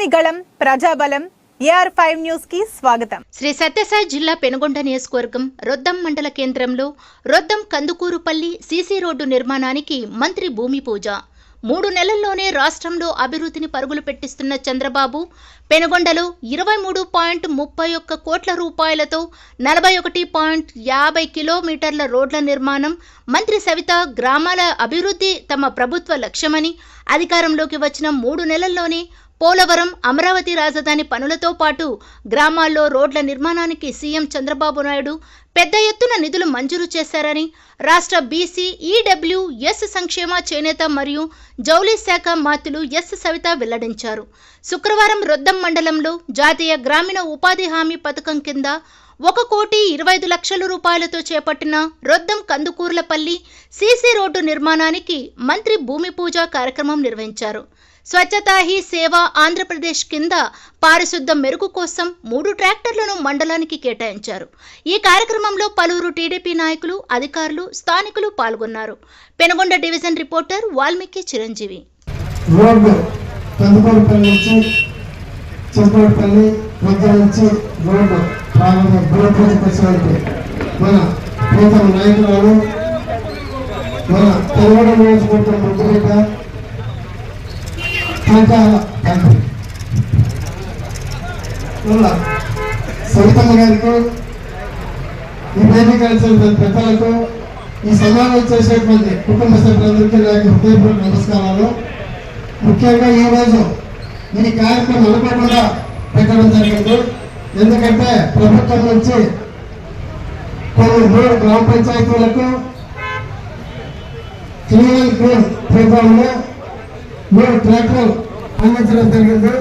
ప్రజలని ప్రజాబలం AR five న్యూస్కి స్వాగతం. శ్రీ సత్యసాయి జిల్లా పెనుగొండ నియోజకవర్గం రొద్దం మండల కేంద్రంలో రొద్దం కందుకూరుపల్లి సీసీ రోడ్డు నిర్మాణానికి మంత్రి భూమి పూజ. మూడు నెలల్లోనే రాష్ట్రంలో అభివృద్ధిని పరుగులు పెట్టిస్తున్న చంద్రబాబు పెనుగొండలో ఇరవై మూడు పాయింట్ ముప్పై ఒక్క కోట్ల రూపాయలతో నలభై ఒకటి పాయింట్ యాభై కిలోమీటర్ల రోడ్ల నిర్మాణం మంత్రి సవిత గ్రామాల అభివృద్ధి తమ ప్రభుత్వ లక్ష్యమని అధికారంలోకి వచ్చిన మూడు నెలల్లోనే పోలవరం అమరావతి రాజధాని పనులతో పాటు గ్రామాల్లో రోడ్ల నిర్మాణానికి సీఎం చంద్రబాబు నాయుడు పెద్ద ఎత్తున నిధులు మంజూరు చేశారని రాష్ట్ర బీసీ ఈడబ్ల్యూ ఎస్ సంక్షేమ చేనేత మరియు జౌళి శాఖ మాతులు ఎస్ సవిత వెల్లడించారు. శుక్రవారం రొద్దం మండలంలో జాతీయ గ్రామీణ ఉపాధి హామీ పథకం కింద ఒక కోటి ఇరవై ఐదు లక్షల రూపాయలతో చేపట్టిన రొద్దం కందుకూర్లపల్లి సీసీ రోడ్డు నిర్మాణానికి మంత్రి భూమి పూజ కార్యక్రమం నిర్వహించారు. స్వచ్ఛతా హీ సేవ ఆంధ్రప్రదేశ్ కింద పారిశుద్ధ మెరుగు కోసం మూడు ట్రాక్టర్లను మండలానికి కేటాయించారు. ఈ కార్యక్రమంలో పలువురు టీడీపీ నాయకులు అధికారులు స్థానికులు పాల్గొన్నారు. Penugonda division reporter Valmiki Chiranjeevi. Road Kandukurupalli నుంచి చింతూరుపల్లి మధ్య నుంచి రోడ్డు ప్రారంభ బుల్లపూజకు వచ్చేవారికి మన ప్రీతం తండ్రి సవితమ్మ గారికి ఈ బేబీ కలిసిన పెద్దలకు ఈ సమావేశం చేసేటువంటి కుటుంబ సభ్యులందరికీ నాకు హృదయపూర్వక నమస్కారాలు. ముఖ్యంగా ఈరోజు ఈ కార్యక్రమం అనుకోకుండా పెట్టడం జరిగింది. ఎందుకంటే ప్రభుత్వం నుంచి కొన్ని మూడు గ్రామ పంచాయతీలకు క్లీన్ క్లీన్ ప్రోగ్రామ్లో మూడు ట్రాక్టర్లు అందించడం జరిగింది.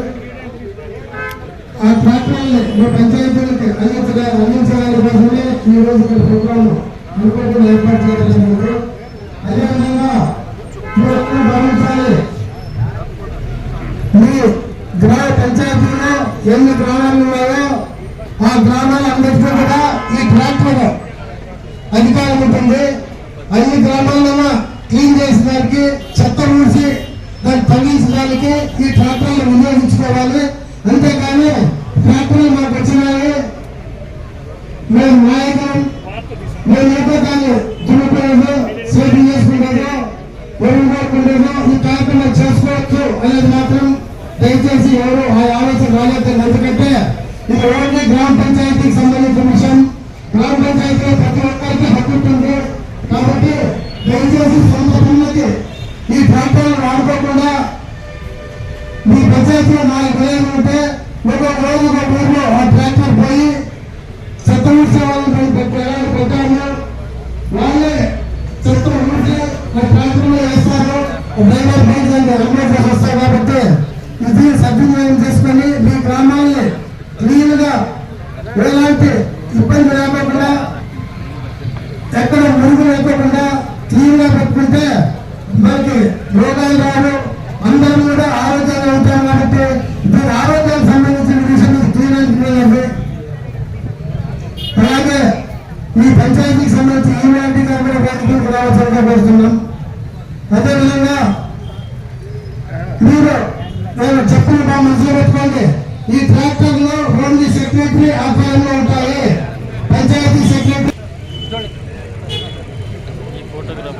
ఆ ట్రాక్టర్ని మీ పంచాయతీలకి అందించడం అందించడానికి కోసమే ఈ రోజు మీ ప్రోగ్రామ్ అనుకోకుండా ఏర్పాటు చేయడం జరిగింది. అదేవిధంగా మీరు గమనించాలి మీ గ్రామ పంచాయతీలో ఎన్ని గ్రామాలు ఉన్నాయో ఆ గ్రామాలందరికీ కూడా ఈ ట్రాక్టర్ అధికారం ఉంటుంది. అన్ని గ్రామాల్లో క్లీన్ చేసడానికి చెత్త ఊడ్చి దాన్ని తగ్గించడానికి ఈ ట్రాక్టర్లు వినియోగించుకోవాలి. అంతేకాని ట్రాక్టర్లు మాకు వచ్చినాయి మేము నాయకులు మేము ఏదో దాన్ని దున్నుకునేది సేవింగ్ చేసుకునేది ఎరువుకుండేది ఈ కార్యక్రమం చేసుకోవచ్చు అనేది మాత్రం దయచేసి ఎవరు ఆ ఆలోచన రాలేదు. ఎందుకంటే ఇది ఓన్లీ గ్రామ పంచాయతీకి సంబంధించిన విషయం. గ్రామ పంచాయతీలో ప్రతి ఒక్కరికి హక్కు ఉంటుంది. కాబట్టి దయచేసి సొంత పనులకి ఈ ట్రాక్టర్లు వాడుకోకుండా మీ పంచాయతీలో నాలుగు వేలు ఉంటే ఒక రోజు ఒక ఊర్లో ఆ ట్రాక్టర్ పోయి అందరూ కూడా ఆరోగ్యాలు ఉంటాం కాబట్టి దీని ఆరోగ్యానికి సంబంధించిన విషయంలో క్లీన్ అండ్ అలాగే ఈ పంచాయతీకి సంబంధించి ఈవెంట్ గారు కూడా వేదికలకు కోరుతున్నాం. అదేవిధంగా మీరు నేను చెప్పిన మా మనసులో పెట్టుకోండి. ఈ ట్రాక్టర్ రెండు సెక్రటరీ ఆధ్వర్యంలో ఉంటాయి. పంచాయతీ సెక్రటరీ ఫోటోగ్రాఫ్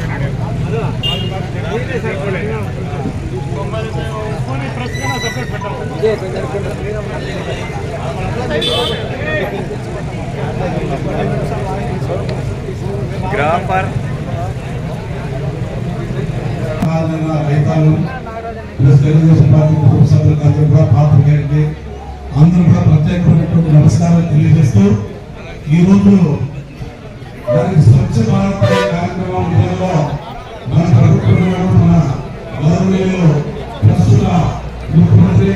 గ్రాఫర్. రైతాలు ప్లస్ తెలుగుదేశం పార్టీ కుటుంబ సభ్యులకు కూడా పాత్రికేయులకి అందరూ కూడా ప్రత్యేకమైనటువంటి నమస్కారం తెలియజేస్తూ ఈరోజు మరి స్వచ్ఛ భారత్ కార్యక్రమం మన ప్రభుత్వం మన గౌరవనీయులు ప్రస్తుత ముఖ్యమంత్రి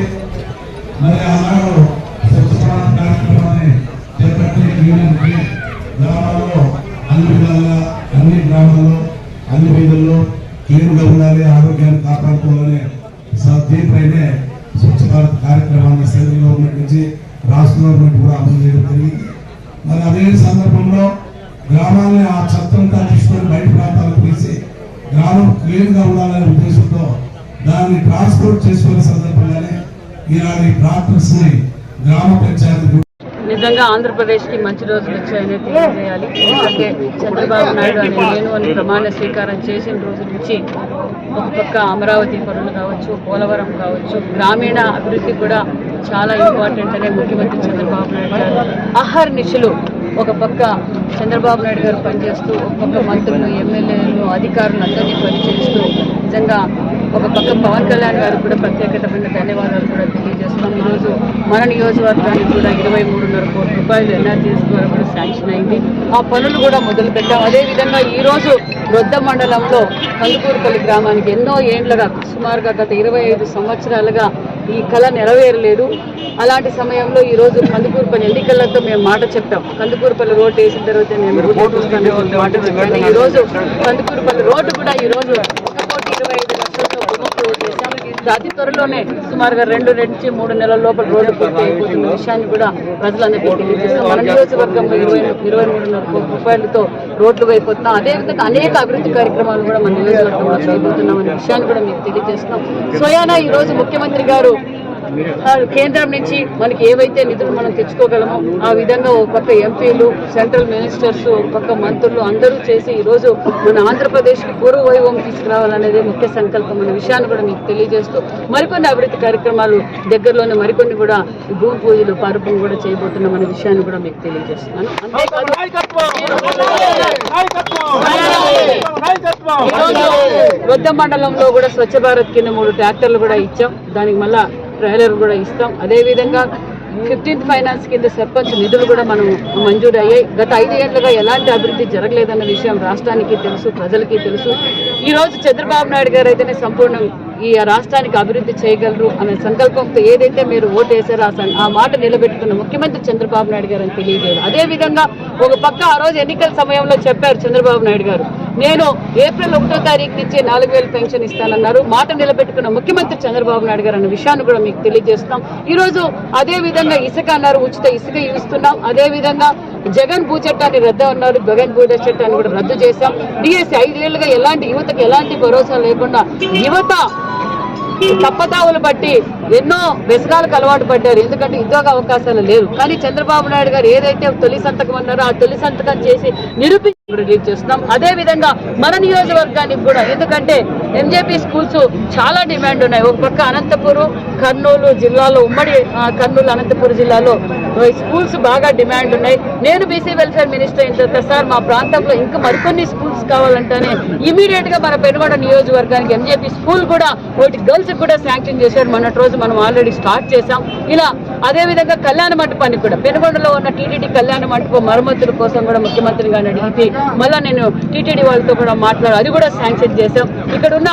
మరి ఆనాడు స్వచ్ఛ భారత్ కార్యక్రమం దీనిపైనే స్వచ్ఛ భారత్ కార్యక్రమాన్ని సెంట్రల్ గవర్నమెంట్ నుంచి రాష్ట్ర గవర్నమెంట్ కూడా అమలు చేయడం జరిగింది. మరి అదే సందర్భంలో గ్రామాన్ని ఆ చట్టంతా తీసుకొని బయట ప్రాంతాలకు తీసి గ్రామం క్లీన్గా ఉండాలనే ఉద్దేశంతో దాన్ని ట్రాన్స్పోర్ట్ చేసుకునే సందర్భంగానే ఈనాడు ఈ ని గ్రామ పంచాయతీ నిజంగా ఆంధ్రప్రదేశ్కి మంచి రోజులు వచ్చాయని తెలియజేయాలి. ఎందుకంటే చంద్రబాబు నాయుడు అనే నేను అని ప్రమాణ స్వీకారం చేసిన రోజు నుంచి ఒక పక్క అమరావతి పనులు కావచ్చు పోలవరం కావచ్చు గ్రామీణ అభివృద్ధి కూడా చాలా ఇంపార్టెంట్ అనే ముఖ్యమంత్రి చంద్రబాబు నాయుడు గారు అహర్నిశలు ఒక పక్క చంద్రబాబు నాయుడు గారు పనిచేస్తూ ఒక పక్క మంత్రులు ఎమ్మెల్యేలు అధికారులు అందరినీ పనిచేస్తూ నిజంగా ఒక పక్క పవన్ కళ్యాణ్ గారికి కూడా ప్రత్యేకమైన ధన్యవాదాలు కూడా తెలియజేస్తున్నాం. ఈరోజు మన నియోజకవర్గానికి కూడా ఇరవై మూడున్నర కోట్ల రూపాయలు ఎన్ఆర్జీఎస్ ద్వారా కూడా శాంక్షన్ అయింది. ఆ పనులు కూడా మొదలు పెట్టాం. అదేవిధంగా ఈరోజు రొద్ద మండలంలో కందుకూరుపల్లి గ్రామానికి ఎన్నో ఏండ్లుగా సుమారుగా గత ఇరవై ఐదు సంవత్సరాలుగా ఈ కళ నెరవేరలేదు. అలాంటి సమయంలో ఈ రోజు కందుకూరుపల్లి ఎన్నికలతో మేము మాట చెప్పాం. కందుకూరుపల్లి రోడ్డు వేసిన తర్వాత నేను చెప్పి మాట చెప్పాను. ఈ రోజు కందుకూరుపల్లి రోడ్డు కూడా ఈ రోజు ఒక కోటి ఇరవై ఐదు లక్షలతో గుమ్మకు రోడ్డు వేశాం ఇది అతి త్వరలోనే సుమారుగా రెండు నుంచి మూడు నెలల లోపల రోడ్డు పూర్తి అయిపోతున్న విషయాన్ని కూడా ప్రజలందరికీ తెలియజేస్తాం మన నియోజకవర్గంలో ఇరవై ఇరవై మూడున్నర కోట్ల రూపాయలతో రోడ్లు అయిపోతున్నాం అదేవిధంగా అనేక అభివృద్ధి కార్యక్రమాలు కూడా మన నియోజకవర్గంలో చేయబోతున్నాం అనే విషయాన్ని కూడా మీకు తెలియజేస్తున్నాం. స్వయానా ఈరోజు ముఖ్యమంత్రి గారు కేంద్రం నుంచి మనకి ఏవైతే నిధులు మనం తెచ్చుకోగలమో ఆ విధంగా ఒక పక్క ఎంపీలు సెంట్రల్ మినిస్టర్స్ ఒక పక్క మంత్రులు అందరూ చేసి ఈరోజు మన ఆంధ్రప్రదేశ్కి పూర్వ వైభవం తీసుకురావాలనేది ముఖ్య సంకల్పం అనే విషయాన్ని కూడా మీకు తెలియజేస్తూ మరికొన్ని అభివృద్ధి కార్యక్రమాలు దగ్గరలోనే మరికొన్ని కూడా భూమి పూజలు పారపం కూడా చేయబోతున్నాం అనే విషయాన్ని కూడా మీకు తెలియజేస్తున్నాను. అంతేకాదు వృద్ధ మండలంలో కూడా స్వచ్ఛ భారత్ కింద మూడు ట్రాక్టర్లు కూడా ఇచ్చాం. దానికి మళ్ళీ ట్రైలర్ కూడా ఇస్తాం. అదేవిధంగా ఫిఫ్టీన్త్ ఫైనాన్స్ కింద సర్పంచ్ నిధులు కూడా మనం మంజూరు అయ్యాయి గత ఐదు ఏళ్ళుగా ఎలాంటి అభివృద్ధి జరగలేదన్న విషయం రాష్ట్రానికి తెలుసు ప్రజలకి తెలుసు. ఈరోజు చంద్రబాబు నాయుడు గారు అయితేనే సంపూర్ణం ఈ రాష్ట్రానికి అభివృద్ధి చేయగలరు అనే సంకల్పంతో ఏదైతే మీరు ఓటు వేసారో ఆ ఆ మాట నిలబెట్టుకున్న ముఖ్యమంత్రి చంద్రబాబు నాయుడు గారు అని తెలియజేయాలి. అదేవిధంగా ఒక పక్క ఆ రోజు ఎన్నికల సమయంలో చెప్పారు చంద్రబాబు నాయుడు గారు. నేను ఏప్రిల్ ఒకటో తారీఖు నుంచి నాలుగు వేలు పెన్షన్ ఇస్తానన్నారు. మాట నిలబెట్టుకున్న ముఖ్యమంత్రి చంద్రబాబు నాయుడు గారు అన్న విషయాన్ని కూడా మీకు తెలియజేస్తాం ఈ రోజు అదే విధంగా ఇసుక అన్నారు ఉచిత ఇసుక ఇస్తున్నాం. అదే విధంగా జగన్ భూ చట్టాన్ని రద్దు అన్నారు. జగన్ భూ చట్టాన్ని కూడా రద్దు చేశాం. డిఎస్సి ఐదేళ్ళుగా ఎలాంటి యువతకు ఎలాంటి భరోసా లేకుండా యువత తప్పతావులు బట్టి ఎన్నో వ్యసనాలకు అలవాటు పడ్డారు. ఎందుకంటే ఉద్యోగ అవకాశాలు లేవు. కానీ చంద్రబాబు నాయుడు గారు ఏదైతే తొలి సంతకం అన్నారో ఆ తొలి సంతకం చేసి నిరూపి రిలీజ్ చేస్తున్నాం. అదే విధంగా మన నియోజకవర్గానికి కూడా ఎందుకంటే ఎంజేపీ స్కూల్స్ చాలా డిమాండ్ ఉన్నాయి. ఒక పక్క అనంతపురం కర్నూలు జిల్లాలో ఉమ్మడి కర్నూలు అనంతపురం జిల్లాలో స్కూల్స్ బాగా డిమాండ్ ఉన్నాయి. నేను బీసీ వెల్ఫేర్ మినిస్టర్ అయిన తర్వాత సార్ మా ప్రాంతంలో ఇంకా మరికొన్ని స్కూల్స్ కావాలంటేనే ఇమీడియట్గా మన పెనుగొండ నియోజకవర్గానికి ఎంజేపీ స్కూల్ కూడా ఒకటి గర్ల్స్ కూడా శాంక్షన్ చేశారు. మొన్నటి రోజు మనం ఆల్రెడీ స్టార్ట్ చేశాం. ఇలా అదేవిధంగా కళ్యాణ మంటపానికి కూడా పెనుగొండలో ఉన్న టీటీడీ కళ్యాణ మంటపం మరమ్మతుల కోసం కూడా ముఖ్యమంత్రి గారిని అడిగితే మళ్ళా నేను టీటీడీ వాళ్ళతో కూడా మాట్లాడు అది కూడా శాంక్షన్ చేశాం. ఇక్కడ ఉన్న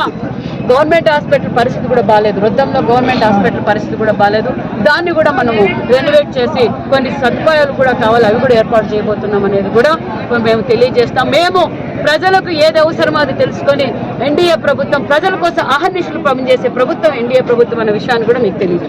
గవర్నమెంట్ హాస్పిటల్ పరిస్థితి కూడా బాగాలేదు వృద్ధంలో గవర్నమెంట్ హాస్పిటల్ పరిస్థితి కూడా బాగాలేదు దాన్ని కూడా మనము రెనోవేట్ చేసి కొన్ని సదుపాయాలు కూడా కావాలి. అవి కూడా ఏర్పాటు చేయబోతున్నాం అనేది కూడా మేము తెలియజేస్తాం. మేము ప్రజలకు ఏది అవసరమో అది తెలుసుకొని ఎన్డీఏ ప్రభుత్వం ప్రజల కోసం అహర్నిశలు పనిచేసే ప్రభుత్వం ఎన్డీఏ ప్రభుత్వం అనే విషయాన్ని కూడా మీకు తెలియదు